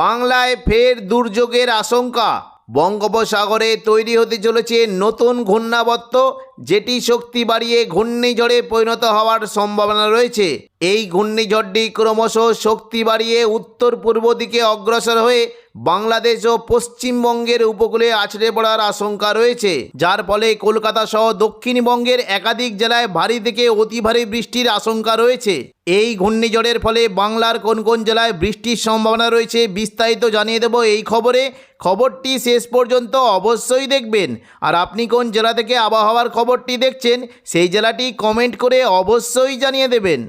বাংলায় ফের দুর্যোগের আশঙ্কা। বঙ্গোপসাগরে তৈরি হতে চলেছে নতুন ঘূর্ণাবর্ত, যেটি শক্তি বাড়িয়ে ঘূর্ণিঝড়ে পরিণত হওয়ার সম্ভাবনা রয়েছে। এই ঘূর্ণিঝড়টি ক্রমশ শক্তি বাড়িয়ে উত্তর পূর্ব দিকে অগ্রসর হয়ে বাংলাদেশ ও পশ্চিমবঙ্গের উপকূলে আছড়ে পড়ার আশঙ্কা রয়েছে। যার ফলে কলকাতা সহ দক্ষিণবঙ্গের একাধিক জেলায় ভারী থেকে অতি ভারী বৃষ্টির আশঙ্কা রয়েছে। এই ঘূর্ণিঝড়ের ফলে বাংলার কোন কোন জেলায় বৃষ্টির সম্ভাবনা রয়েছে বিস্তারিত জানিয়ে দেব এই খবরে। খবরটি শেষ পর্যন্ত অবশ্যই দেখবেন। আর আপনি কোন জেলা থেকে আবহাওয়ার খবরটি দেখছেন, সেই জেলাটি কমেন্ট করে অবশ্যই জানিয়ে দেবেন।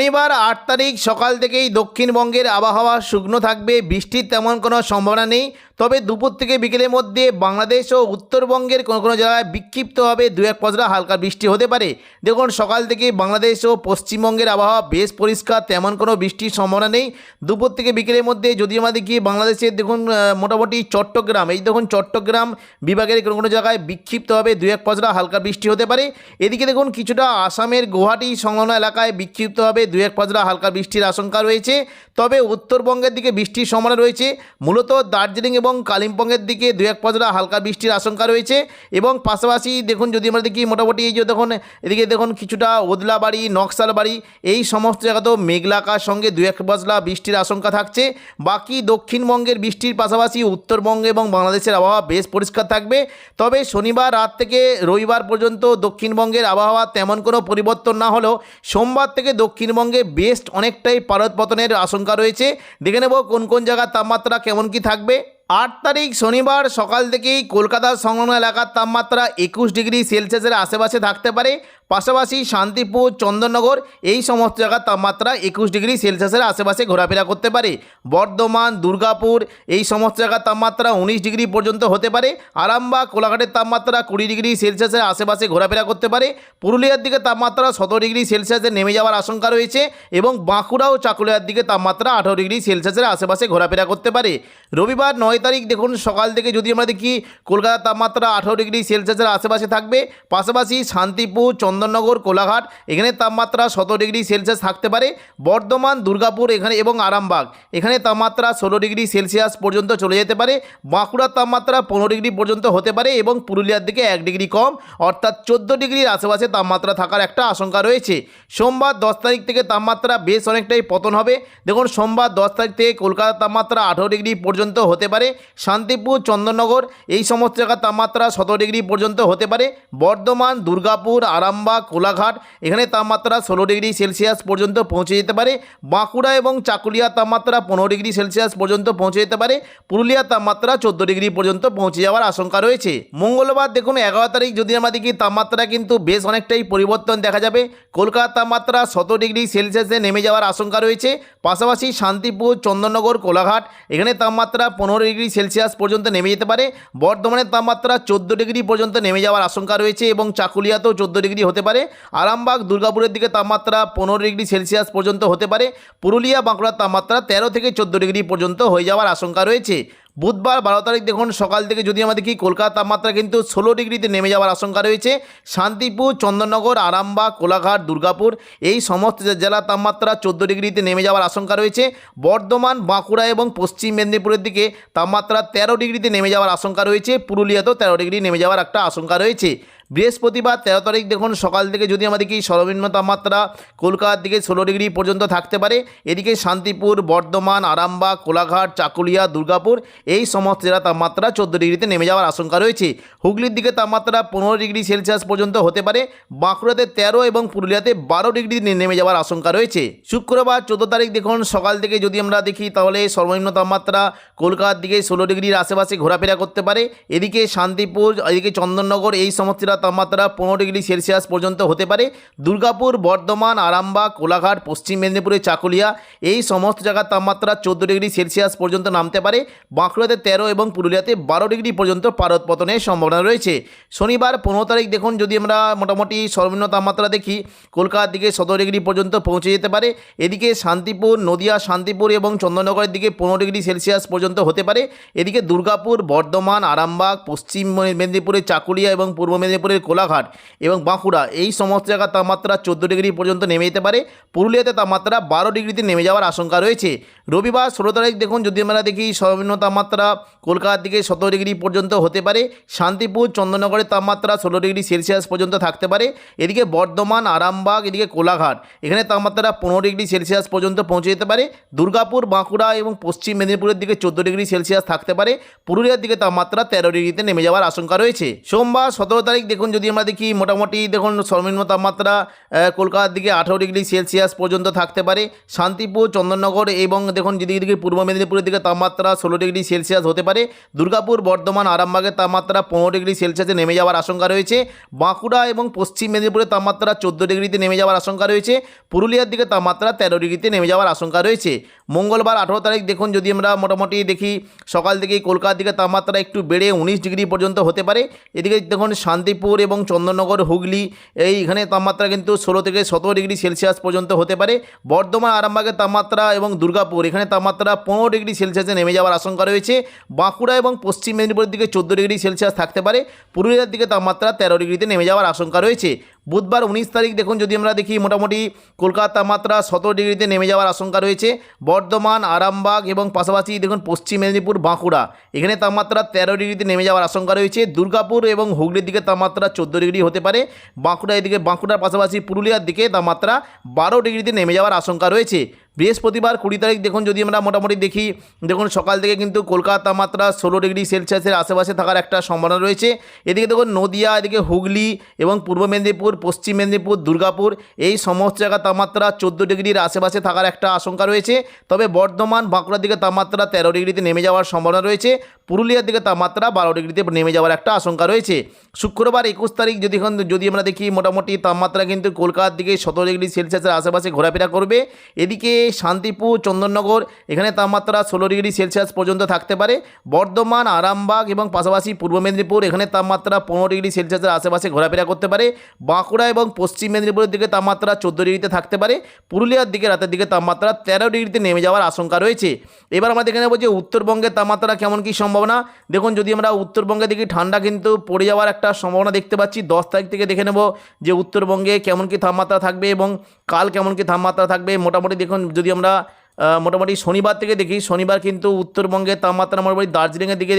শনিবার আট তারিখ সকাল থেকেই দক্ষিণবঙ্গের আবহাওয়া শুকনো থাকবে। বৃষ্টির তেমন কোনো সম্ভাবনা নেই। তবে দুপুর থেকে বিকেলের মধ্যে বাংলাদেশ ও উত্তরবঙ্গের কোনো কোনো জায়গায় বিক্ষিপ্তভাবে দু এক পজরা হালকা বৃষ্টি হতে পারে। দেখুন, সকাল থেকে বাংলাদেশ ও পশ্চিমবঙ্গের আবহাওয়া বেশ পরিষ্কার, তেমন কোনো বৃষ্টির সম্ভাবনা নেই। দুপুর থেকে বিকেলের মধ্যে যদি আমরা দেখি বাংলাদেশের দেখুন মোটামুটি চট্টগ্রাম, এই দেখুন চট্টগ্রাম বিভাগের কোনো কোনো জায়গায় বিক্ষিপ্তভাবে দু এক পজরা হালকা বৃষ্টি হতে পারে। এদিকে দেখুন, কিছুটা আসামের গুয়াহাটি সংলগ্ন এলাকায় বিক্ষিপ্তভাবে দু এক পজরা হালকা বৃষ্টির আশঙ্কা রয়েছে। তবে উত্তরবঙ্গের দিকে বৃষ্টির সম্ভাবনা রয়েছে। মূলত দার্জিলিং এবং কালিম্পংয়ের দিকে দু এক পজরা হালকা বৃষ্টির আশঙ্কা রয়েছে এবং পাশাপাশি দেখুন যদি আমরা দেখি মোটামুটি এই যে দেখুন, এদিকে দেখুন কিছুটা ওদলা বাড়ি, নকশাল বাড়ি, এই সমস্ত জায়গাতেও মেঘলা আকাশ সঙ্গে দু এক পজলা বৃষ্টির আশঙ্কা থাকছে। বাকি দক্ষিণবঙ্গের বৃষ্টির পাশাপাশি উত্তরবঙ্গ এবং বাংলাদেশের আবহাওয়া বেশ পরিষ্কার থাকবে। তবে শনিবার রাত থেকে রবিবার পর্যন্ত দক্ষিণবঙ্গের আবহাওয়া তেমন কোনো পরিবর্তন না হলেও সোমবার থেকে দক্ষিণবঙ্গে বেস্ট অনেকটাই পারদ পতনের আশঙ্কা রয়েছে। দেখে নেব কোন কোন জায়গার তাপমাত্রা কেমন কি থাকবে। আট তারিখ শনিবার সকাল থেকেই কলকাতার সংলগ্ন এলাকার তাপমাত্রা একুশ ডিগ্রি সেলসিয়াসের আশেপাশে থাকতে পারে। পাশাপাশি শান্তিপুর, চন্দননগর, এই সমস্ত জায়গার তাপমাত্রা একুশ ডিগ্রি সেলসিয়াসের আশেপাশে ঘোরাফেরা করতে পারে। বর্ধমান, দুর্গাপুর, এই সমস্ত জায়গার তাপমাত্রা উনিশ ডিগ্রি পর্যন্ত হতে পারে। আরামবাগ, কোলাঘাটের তাপমাত্রা কুড়ি ডিগ্রি সেলসিয়াসের আশেপাশে ঘোরাফেরা করতে পারে। পুরুলিয়ার দিকে তাপমাত্রা সতেরো ডিগ্রি সেলসিয়াসে নেমে যাওয়ার আশঙ্কা রয়েছে এবং বাঁকুড়া ও চাকুলিয়ার দিকে তাপমাত্রা আঠারো ডিগ্রি সেলসিয়াসের আশেপাশে ঘোরাফেরা করতে পারে। রবিবার নয় তারিখ দেখুন, সকাল থেকে যদি আমরা দেখি, কলকাতার তাপমাত্রা আঠারো ডিগ্রি সেলসিয়াসের আশেপাশে থাকবে। পাশাপাশি শান্তিপুর চন্দননগর, কোলাঘাট, এখানে তাপমাত্রা সতেরো ডিগ্রি সেলসিয়াস থাকতে পারে। বর্ধমান, দুর্গাপুর, এখানে এবং আরামবাগ, এখানে তাপমাত্রা ষোলো ডিগ্রি সেলসিয়াস পর্যন্ত চলে যেতে পারে। বাঁকুড়ার তাপমাত্রা পনেরো ডিগ্রি পর্যন্ত হতে পারে এবং পুরুলিয়ার দিকে এক ডিগ্রি কম, অর্থাৎ চোদ্দ ডিগ্রির আশেপাশে তাপমাত্রা থাকার একটা আশঙ্কা রয়েছে। সোমবার দশ তারিখ থেকে তাপমাত্রা বেশ অনেকটাই পতন হবে। দেখুন, সোমবার দশ তারিখ থেকে কলকাতার তাপমাত্রা আঠেরো ডিগ্রি পর্যন্ত হতে পারে। শান্তিপুর, চন্দননগর, এই সমস্ত জায়গার তাপমাত্রা সতেরো ডিগ্রি পর্যন্ত হতে পারে। বর্ধমান, দুর্গাপুর, আরামবাগ কোলাঘাট, এখানে তাপমাত্রা ষোলো ডিগ্রি সেলসিয়াস পর্যন্ত পৌঁছে যেতে পারে। বাঁকুড়া এবং চাকুলিয়া তাপমাত্রা পনেরো ডিগ্রি সেলসিয়াস পর্যন্ত পৌঁছে যেতে পারে। পুরুলিয়ার তাপমাত্রা চোদ্দ ডিগ্রি পর্যন্ত পৌঁছে যাওয়ার আশঙ্কা রয়েছে। মঙ্গলবার দেখুন, এগারো তারিখ যদি দেখি তাপমাত্রা কিন্তু বেশ অনেকটাই পরিবর্তন দেখা যাবে। কলকাতার তাপমাত্রা শত ডিগ্রি সেলসিয়াসে নেমে যাওয়ার আশঙ্কা রয়েছে। পাশাপাশি শান্তিপুর, চন্দননগর, কোলাঘাট, এখানে তাপমাত্রা পনেরো ডিগ্রি সেলসিয়াস পর্যন্ত নেমে যেতে পারে। বর্ধমানের তাপমাত্রা চোদ্দ ডিগ্রি পর্যন্ত নেমে যাওয়ার আশঙ্কা রয়েছে এবং চাকুলিয়াতেও চোদ্দ ডিগ্রি হতে পারে। আরামবাগ, দুর্গাপুরের দিকে তাপমাত্রা পনেরো ডিগ্রি সেলসিয়াস পর্যন্ত হতে পারে। পুরুলিয়া, বাঁকুড়ার তাপমাত্রা তেরো থেকে চোদ্দ ডিগ্রি পর্যন্ত হয়ে যাওয়ার আশঙ্কা রয়েছে। বুধবার বারো তারিখ দেখুন, সকাল থেকে যদি আমরা দেখি কলকাতার তাপমাত্রা কিন্তু ষোলো ডিগ্রিতে নেমে যাওয়ার আশঙ্কা রয়েছে। শান্তিপুর, চন্দননগর, আরামবাগ, কোলাঘাট, দুর্গাপুর এই সমস্ত জেলার তাপমাত্রা চোদ্দ ডিগ্রিতে নেমে যাওয়ার আশঙ্কা রয়েছে। বর্ধমান, বাঁকুড়া এবং পশ্চিম মেদিনীপুরের দিকে তাপমাত্রা তেরো ডিগ্রিতে নেমে যাওয়ার আশঙ্কা রয়েছে। পুরুলিয়াতেও তেরো ডিগ্রি নেমে যাওয়ার একটা আশঙ্কা রয়েছে। বৃহস্পতিবার তেরো তারিখ দেখুন, সকাল থেকে যদি দেখি সর্বনিম্ন তাপমাত্রা কলকাতার দিকে ষোলো ডিগ্রি পর্যন্ত থাকতে পারে, এদিকে শান্তিপুর, বর্ধমান, আরামবাগ, কোলাঘাট, চাকুলিয়া, দুর্গাপুর, এই সমস্ত জেলা তাপমাত্রা চোদ্দ ডিগ্রিতে নেমে যাওয়ার আশঙ্কা রয়েছে। হুগলির দিকে তাপমাত্রা পনেরো ডিগ্রি সেলসিয়াস পর্যন্ত হতে পারে, বাঁকুড়াতে তেরো এবং পুরুলিয়াতে বারো ডিগ্রি নেমে যাওয়ার আশঙ্কা রয়েছে। শুক্রবার চোদ্দ তারিখ দেখুন, সকাল থেকে যদি আমরা দেখি, তাহলে সর্বনিম্ন তাপমাত্রা কলকাতার দিকে ষোলো ডিগ্রির আশেপাশে ঘোরাফেরা করতে পারে। এদিকে শান্তিপুর, এদিকে চন্দননগর, এই সমস্ত জেলার তাপমাত্রা পনেরো ডিগ্রি সেলসিয়াস পর্যন্ত হতে পারে। দুর্গাপুর, বর্ধমান, আরামবাগ, কোলাঘাট, পশ্চিম মেদিনীপুরের চাকুলিয়া, এই সমস্ত জায়গার তাপমাত্রা চোদ্দ ডিগ্রি সেলসিয়াস পর্যন্ত নামতে পারে। বাঁকুড়াতে তেরো এবং পুরুলিয়াতে বারো ডিগ্রি পর্যন্ত পারদ পতনের সম্ভাবনা রয়েছে। শনিবার পনেরো তারিখ দেখুন, যদি আমরা মোটামুটি সর্বনিম্ন তাপমাত্রা দেখি, কলকাতার দিকে সতেরো ডিগ্রি পর্যন্ত পৌঁছে যেতে পারে। এদিকে শান্তিপুর, নদিয়া, শান্তিপুর এবং চন্দননগরের দিকে পনেরো ডিগ্রি সেলসিয়াস পর্যন্ত হতে পারে। এদিকে দুর্গাপুর, বর্ধমান, আরামবাগ, পশ্চিম মেদিনীপুরের চাকুলিয়া এবং পূর্ব মেদিনীপুরের মেদিনীপুরের কোলাঘাট এবং বাঁকুড়া, এই সমস্ত জায়গার তাপমাত্রা চোদ্দ ডিগ্রি পর্যন্ত নেমে যেতে পারে। পুরুলিয়াতে তাপমাত্রা বারো ডিগ্রিতে নেমে যাওয়ার আশঙ্কা রয়েছে। রবিবার ষোলো তারিখ দেখুন, যদি আমরা দেখি সর্বনিম্ন তাপমাত্রা কলকাতার দিকে সতেরো ডিগ্রি পর্যন্ত হতে পারে। শান্তিপুর, চন্দননগরের তাপমাত্রা ষোলো ডিগ্রি সেলসিয়াস পর্যন্ত থাকতে পারে। এদিকে বর্ধমান, আরামবাগ, এদিকে কোলাঘাট, এখানে তাপমাত্রা পনেরো ডিগ্রি সেলসিয়াস পর্যন্ত পৌঁছে যেতে পারে। দুর্গাপুর, বাঁকুড়া এবং পশ্চিম মেদিনীপুরের দিকে চোদ্দ ডিগ্রি সেলসিয়াস থাকতে পারে। পুরুলিয়ার দিকে তাপমাত্রা তেরো ডিগ্রিতে নেমে যাওয়ার আশঙ্কা রয়েছে। সোমবার সতেরো তারিখ যদি আমরা দেখি, মোটামুটি দেখুন সর্বনিম্ন তাপমাত্রা কলকাতার দিকে আঠারো ডিগ্রি সেলসিয়াস পর্যন্ত থাকতে পারে। শান্তিপুর, চন্দননগর এবং দেখুন, যদি এদিকে পূর্ব মেদিনীপুরের দিকে তাপমাত্রা ষোলো ডিগ্রি সেলসিয়াস হতে পারে। দুর্গাপুর, বর্ধমান, আরামবাগের তাপমাত্রা পনেরো ডিগ্রি সেলসিয়াসে নেমে যাওয়ার আশঙ্কা রয়েছে। বাঁকুড়া এবং পশ্চিম মেদিনীপুরের তাপমাত্রা চোদ্দ ডিগ্রিতে নেমে যাওয়ার আশঙ্কা রয়েছে। পুরুলিয়ার দিকে তাপমাত্রা তেরো ডিগ্রিতে নেমে যাওয়ার আশঙ্কা রয়েছে। মঙ্গলবার আঠারো তারিখ দেখুন, যদি আমরা মোটামুটি দেখি, সকাল থেকেই কলকাতার দিকে তাপমাত্রা একটু বেড়ে উনিশ ডিগ্রি পর্যন্ত হতে পারে। এদিকে দেখুন, শান্তিপুর এবং চন্দননগর, হুগলি এইখানে তাপমাত্রা কিন্তু ষোলো থেকে সতেরো ডিগ্রি সেলসিয়াস পর্যন্ত হতে পারে। বর্ধমান, আরামবাগের তাপমাত্রা এবং দুর্গাপুর, এখানে তাপমাত্রা পনেরো ডিগ্রি সেলসিয়াসে নেমে যাওয়ার আশঙ্কা রয়েছে। বাঁকুড়া এবং পশ্চিম মেদিনীপুরের দিকে চোদ্দ ডিগ্রি সেলসিয়াস থাকতে পারে। পুরুলিয়ার দিকে তাপমাত্রা তেরো ডিগ্রিতে নেমে যাওয়ার আশঙ্কা রয়েছে। বুধবার উনিশ তারিখ দেখুন, যদি আমরা দেখি, মোটামুটি কলকাতার তাপমাত্রা সতেরো ডিগ্রিতে নেমে যাওয়ার আশঙ্কা রয়েছে। আরামবাগ এবং পাশাপাশি দেখুন পশ্চিম মেদিনীপুর, বাঁকুড়া। এখানে তাপমাত্রা তেরো ডিগ্রিতে নেমে যাওয়ার আশঙ্কা রয়েছে। দুর্গাপুর এবং হুগলির দিকে তাপমাত্রা চোদ্দ ডিগ্রি হতে পারে। বাঁকুড়া এদিকে বাঁকুড়ার পাশাপাশি পুরুলিয়ার দিকে তাপমাত্রা বারো ডিগ্রিতে নেমে যাওয়ার আশঙ্কা রয়েছে। বৃহস্পতিবার কুড়ি তারিখ দেখুন, যদি আমরা মোটামুটি দেখি, দেখুন সকাল থেকে কিন্তু কলকাতার তাপমাত্রা ষোলো ডিগ্রি সেলসিয়াসের আশেপাশে থাকার একটা সম্ভাবনা রয়েছে। এদিকে দেখুন নদিয়া, এদিকে হুগলি এবং পূর্ব মেদিনীপুর, পশ্চিম মেদিনীপুর, দুর্গাপুর, এই সমস্ত জায়গার তাপমাত্রা চোদ্দ ডিগ্রির আশেপাশে থাকার একটা আশঙ্কা রয়েছে। তবে বর্ধমান, বাঁকুড়ার দিকে তাপমাত্রা তেরো ডিগ্রিতে নেমে যাওয়ার সম্ভাবনা রয়েছে। পুরুলিয়ার দিকে তাপমাত্রা বারো ডিগ্রিতে নেমে যাওয়ার একটা আশঙ্কা রয়েছে। শুক্রবার একুশ তারিখ যদি যদি আমরা দেখি, মোটামুটি তাপমাত্রা কিন্তু কলকাতার দিকে সতেরো ডিগ্রি সেলসিয়াসের আশেপাশে ঘোরাফেরা করবে। এদিকে শান্তিপুর, চন্দননগর, এখানে তাপমাত্রা ষোলো ডিগ্রি সেলসিয়াস পর্যন্ত থাকতে পারে। বর্ধমান, আরামবাগ এবং পাশাপাশি পূর্ব মেদিনীপুর, এখানে তাপমাত্রা পনেরো ডিগ্রি সেলসিয়াসের আশেপাশে ঘোরাফেরা করতে পারে। বাঁকুড়া এবং পশ্চিম মেদিনীপুরের দিকে তাপমাত্রা চোদ্দ ডিগ্রিতে থাকতে পারে। পুরুলিয়ার দিকে রাতের দিকে তাপমাত্রা তেরো ডিগ্রিতে নেমে যাওয়ার আশঙ্কা রয়েছে। এবার আমরা দেখে নেব যে উত্তরবঙ্গের তাপমাত্রা কেমন কী সম্ভাবনা। দেখুন, যদি আমরা উত্তরবঙ্গে দেখি ঠান্ডা কিন্তু পড়ে যাওয়ার একটা সম্ভাবনা দেখতে পাচ্ছি, দশ তারিখ থেকে দেখে নেব যে উত্তরবঙ্গে কেমন কী তাপমাত্রা থাকবে এবং কাল কেমন কি তাপমাত্রা থাকবে? মোটামুটি দেখুন যদি আমরা মোটামুটি শনিবার থেকে দেখি, শনিবার কিন্তু উত্তরবঙ্গের তাপমাত্রা মোটামুটি দার্জিলিংয়ের দিকে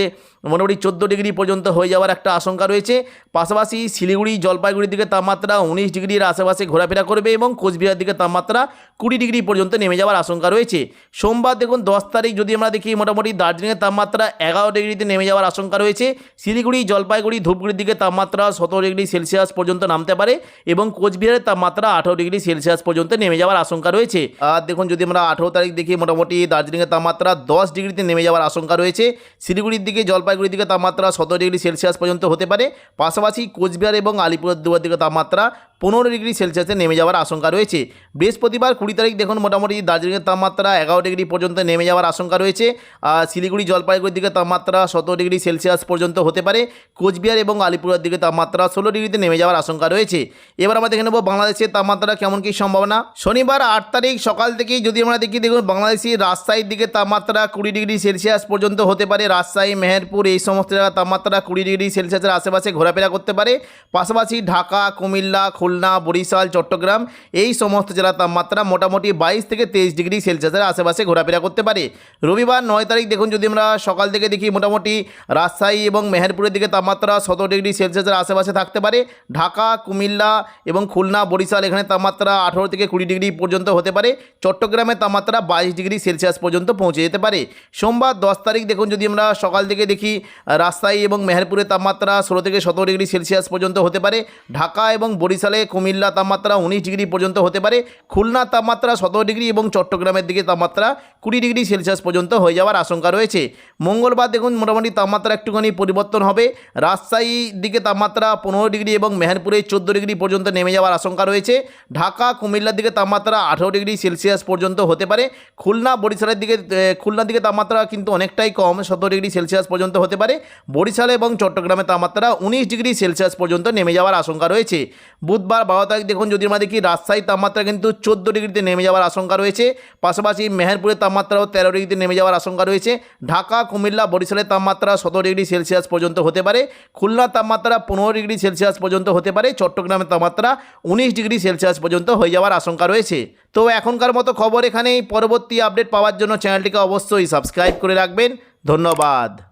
মোটামুটি চোদ্দ ডিগ্রি পর্যন্ত হয়ে যাওয়ার একটা আশঙ্কা রয়েছে। পাশাপাশি শিলিগুড়ি, জলপাইগুড়ির দিকে তাপমাত্রা উনিশ ডিগ্রির আশেপাশে ঘোরাফেরা করবে এবং কোচবিহার দিকে তাপমাত্রা কুড়ি ডিগ্রি পর্যন্ত নেমে যাওয়ার আশঙ্কা রয়েছে। সোমবার দেখুন, দশ তারিখ যদি আমরা দেখি, মোটামুটি দার্জিলিংয়ের তাপমাত্রা এগারো ডিগ্রিতে নেমে যাওয়ার আশঙ্কা রয়েছে। শিলিগুড়ি, জলপাইগুড়ি, ধূপগুড়ির দিকে তাপমাত্রা সতেরো ডিগ্রি সেলসিয়াস পর্যন্ত নামতে পারে এবং কোচবিহারের তাপমাত্রা আঠারো ডিগ্রি সেলসিয়াস পর্যন্ত নেমে যাওয়ার আশঙ্কা রয়েছে। আর দেখুন, যদি আমরা আঠেরো তারিখ দেখি মোটামুটি দার্জিলিংয়ের তাপমাত্রা দশ ডিগ্রিতে নেমে যাওয়ার আশঙ্কা রয়েছে। শিলিগুড়ির দিকে, জলপাইগুড়ির দিকে তাপমাত্রা সতেরো ডিগ্রি সেলসিয়াস পর্যন্ত হতে পারে। পাশাপাশি কোচবিহার এবং আলিপুরদুয়ার দিকে তাপমাত্রা পনেরো ডিগ্রি সেলসিয়াসে নেমে যাওয়ার আশঙ্কা রয়েছে। বৃহস্পতিবার কুড়ি তারিখ দেখুন, মোটামুটি দার্জিলিংয়ের তাপমাত্রা এগারো ডিগ্রি পর্যন্ত নেমে যাওয়ার আশঙ্কা রয়েছে। আর শিলিগুড়ি, জলপাইগুড়ির দিকে তাপমাত্রা সতেরো ডিগ্রি সেলসিয়াস পর্যন্ত হতে পারে। কোচবিহার এবং আলিপুরের দিকে তাপমাত্রা ষোলো ডিগ্রিতে নেমে যাওয়ার আশঙ্কা রয়েছে। এবার আমরা দেখে নেব বাংলাদেশের তাপমাত্রা কেমন কী সম্ভাবনা। শনিবার আট তারিখ সকাল থেকেই যদি আমরা দেখি, দেখুন বাংলাদেশের রাজশাহীর দিকে তাপমাত্রা কুড়ি ডিগ্রি সেলসিয়াস পর্যন্ত হতে পারে। রাজশাহী, মেহেরপুর এই সমস্ত জায়গার তাপমাত্রা কুড়ি ডিগ্রি সেলসিয়াসের আশেপাশে ঘোরাফেরা করতে পারে। পাশাপাশি ঢাকা, কুমিল্লা খুলনা, বরিশাল, চট্টগ্রাম এই সমস্ত জেলার তাপমাত্রা মোটামুটি বাইশ থেকে তেইশ ডিগ্রি সেলসিয়াসের আশেপাশে ঘোরাফেরা করতে পারে। রবিবার নয় তারিখ দেখুন যদি আমরা সকাল থেকে দেখি মোটামুটি রাজশাহী এবং মেহেরপুরের দিকে তাপমাত্রা সতেরো ডিগ্রি সেলসিয়াসের আশেপাশে থাকতে পারে। ঢাকা, কুমিল্লা এবং খুলনা, বরিশাল এখানে তাপমাত্রা আঠেরো থেকে কুড়ি ডিগ্রি পর্যন্ত হতে পারে। চট্টগ্রামের তাপমাত্রা বাইশ ডিগ্রি সেলসিয়াস পর্যন্ত পৌঁছে যেতে পারে। সোমবার দশ তারিখ দেখুন যদি আমরা সকাল থেকে দেখি রাজশাহী এবং মেহেরপুরের তাপমাত্রা ষোলো থেকে সতেরো ডিগ্রি সেলসিয়াস পর্যন্ত হতে পারে। ঢাকা এবং বরিশালে কুমিল্লা তাপমাত্রা উনিশ ডিগ্রি পর্যন্ত হতে পারে খুলনার তাপমাত্রা সতেরো ডিগ্রি এবং চট্টগ্রামের দিকে তাপমাত্রা কুড়ি ডিগ্রি সেলসিয়াস পর্যন্ত হয়ে যাওয়ার আশঙ্কা রয়েছে। মঙ্গলবার দেখুন মোটামুটি তাপমাত্রা একটুখানি পরিবর্তন হবে। রাজশাহীর দিকে তাপমাত্রা পনেরো ডিগ্রি এবং মেহেরপুরে চোদ্দ ডিগ্রি পর্যন্ত নেমে যাওয়ার আশঙ্কা রয়েছে। ঢাকা, কুমিল্লার দিকে তাপমাত্রা আঠারো ডিগ্রি সেলসিয়াস পর্যন্ত হতে পারে। খুলনা, বরিশালের দিকে খুলনার দিকে তাপমাত্রা কিন্তু অনেকটাই কম, সতেরো ডিগ্রি সেলসিয়াস পর্যন্ত হতে পারে। বরিশাল এবং চট্টগ্রামের তাপমাত্রা উনিশ ডিগ্রি সেলসিয়াস পর্যন্ত নেমে যাওয়ার আশঙ্কা রয়েছে। বুধবার বুধবার বারো তারিখ দেখুন আমরা দেখি রাজশাহীর তাপমাত্রা কিন্তু চোদ্দ ডিগ্রিতে নেমে যাওয়ার আশঙ্কা রয়েছে। পাশাপাশি মেহেরপুরের তাপমাত্রাও তেরো ডিগ্রিতে নেমে যাওয়ার আশঙ্কা রয়েছে। ঢাকা, কুমিল্লা, বরিশালের তাপমাত্রা সতেরো ডিগ্রি সেলসিয়াস পর্যন্ত হতে পারে। খুলনার তাপমাত্রা পনেরো ডিগ্রি সেলসিয়াস পর্যন্ত হতে পারে। চট্টগ্রামের তাপমাত্রা উনিশ ডিগ্রি সেলসিয়াস পর্যন্ত হয়ে যাওয়ার আশঙ্কা রয়েছে। তো এখনকার মতো খবর এখানেই। পরবর্তী আপডেট পাওয়ার জন্য চ্যানেলটিকে অবশ্যই সাবস্ক্রাইব করে রাখবেন। ধন্যবাদ।